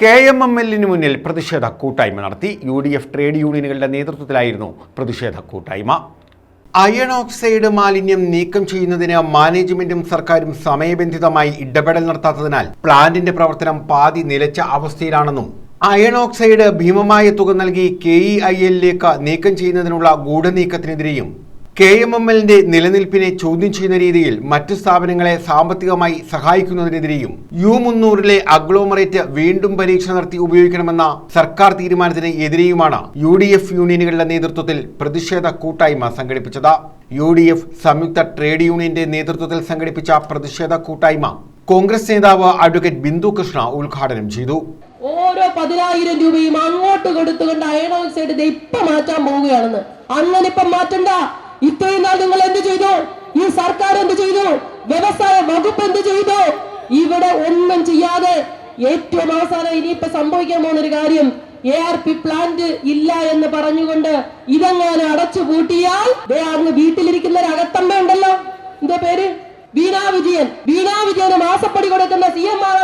K M M എല്ലിന് മുന്നിൽ പ്രതിഷേധ കൂട്ടായ്മ നടത്തി. യു ഡി എഫ് ട്രേഡ് യൂണിയനുകളുടെ നേതൃത്വത്തിലായിരുന്നു പ്രതിഷേധ കൂട്ടായ്മ. അയൺ ഓക്സൈഡ് മാലിന്യം നീക്കം ചെയ്യുന്നതിന് മാനേജ്മെന്റും സർക്കാരും സമയബന്ധിതമായി ഇടപെടൽ നടത്താത്തതിനാൽ പ്ലാന്റിന്റെ പ്രവർത്തനം പാതി നിലച്ച അവസ്ഥയിലാണെന്നും അയൺ ഓക്സൈഡ് ഭീമമായ തുക നൽകി കെ ഇ ഐ എല്ലിലേക്ക് നീക്കം ചെയ്യുന്നതിനുള്ള ഗൂഢനീക്കത്തിനെതിരെയും കെ എം എം എല്ലിന്റെ നിലനിൽപ്പിനെ ചോദ്യം ചെയ്യുന്ന രീതിയിൽ മറ്റു സ്ഥാപനങ്ങളെ സാമ്പത്തികമായി സഹായിക്കുന്നതിനെതിരെയും യു മുന്നൂറിലെ അഗ്ലോമറേറ്റ് വീണ്ടും പരീക്ഷ നടത്തി ഉപയോഗിക്കണമെന്ന സർക്കാർ തീരുമാനത്തിന് എതിരെയുമാണ് യു ഡി എഫ് യൂണിയനുകളുടെ നേതൃത്വത്തിൽ പ്രതിഷേധ കൂട്ടായ്മ സംഘടിപ്പിച്ചത്. യു ഡി എഫ് സംയുക്ത ട്രേഡ് യൂണിയന്റെ നേതൃത്വത്തിൽ സംഘടിപ്പിച്ച പ്രതിഷേധ കൂട്ടായ്മ കോൺഗ്രസ് നേതാവ് അഡ്വക്കേറ്റ് ബിന്ദു കൃഷ്ണ ഉദ്ഘാടനം ചെയ്തു. ഓരോ പതിനായിരം രൂപയും അങ്ങോട്ട് കൊടുത്തുകൊണ്ട് അയൺ ഓക്സൈഡ് ഇപ്പൊ മാറ്റാൻ പോവുകയാണെന്ന്. അങ്ങനെ ഇപ്പം മാറ്റണ്ട. ഇത്രയും നാൾ നിങ്ങൾ എന്ത് ചെയ്തു? ഈ സർക്കാർ എന്ത് ചെയ്തു? വ്യവസായ വകുപ്പ് എന്ത് ചെയ്തു? ഇവിടെ ഒന്നും ചെയ്യാതെ ഏറ്റവും അവസാനം ഇനിയിപ്പോ സംഭവിക്കാൻ പോകുന്ന ഒരു കാര്യം എ ആർ പി പ്ലാന്റ് ഇല്ല എന്ന് പറഞ്ഞുകൊണ്ട് ഇതെങ്ങനെ അടച്ചു പൂട്ടിയാൽ അങ്ങ് വീട്ടിലിരിക്കുന്ന ഒരു അകത്തമ്മ ഉണ്ടല്ലോ എന്താ പേര്? വീണാ വിജയൻ. വീണാ വിജയന് മാസപ്പടി കൊടുക്കുന്ന സി എം ആർ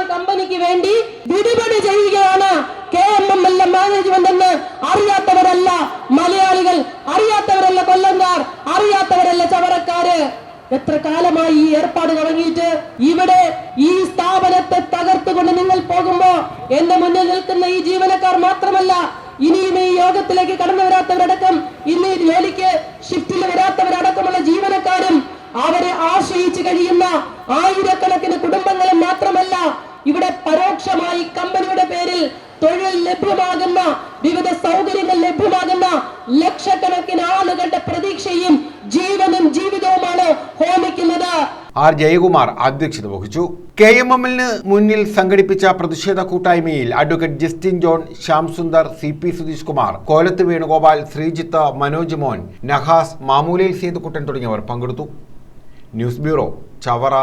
എത്ര കാലമായി ഈ ഏർപ്പാട് തുടങ്ങിയിട്ട് ഇവിടെ ഈ സ്ഥാപനത്തെ തകർത്തുകൊണ്ട് നിങ്ങൾ പോകുമ്പോ എന്റെ മുന്നിൽ നിൽക്കുന്ന ഈ ജീവനക്കാർ മാത്രമല്ല ഇനിയും ഈ യോഗത്തിലേക്ക് കടന്നു വരാത്തവരടക്കം ഇന്ന് ജോലിക്ക് ഷിഫ്റ്റിൽ വരാത്തവരടക്കമുള്ള ജീവനക്കാരും അവരെ ആശ്രയിച്ചു കഴിയുന്ന ആയിരക്കണക്കിന് കുടുംബങ്ങളെ മാത്രമല്ല ഇവിടെ പരോക്ഷമായി കമ്പനിയുടെ പേരിൽ തൊഴിൽ ലഭ്യമാകുന്ന വിവിധ സൗകര്യങ്ങൾ ലഭ്യമാകുന്ന ലക്ഷക്കണക്കിന് ആളുകളുടെ പ്രതീക്ഷയും ജീവനും ജീവിതവുമാണ് ഹോമിക്കുന്നത് ആർ ജയകുമാർ അധ്യക്ഷത വഹിച്ചു. കെ എം എമ്മിന് മുന്നിൽ സംഘടിപ്പിച്ച പ്രതിഷേധ കൂട്ടായ്മയിൽ advocate Justin John Shyam Sundar C P Sudheesh Kumar Kolath Venugopal Sreejith Manoj Mon Nahas മാമൂലയിൽ Sethukuttan തുടങ്ങിയവർ പങ്കെടുത്തു. News bureau Chavara.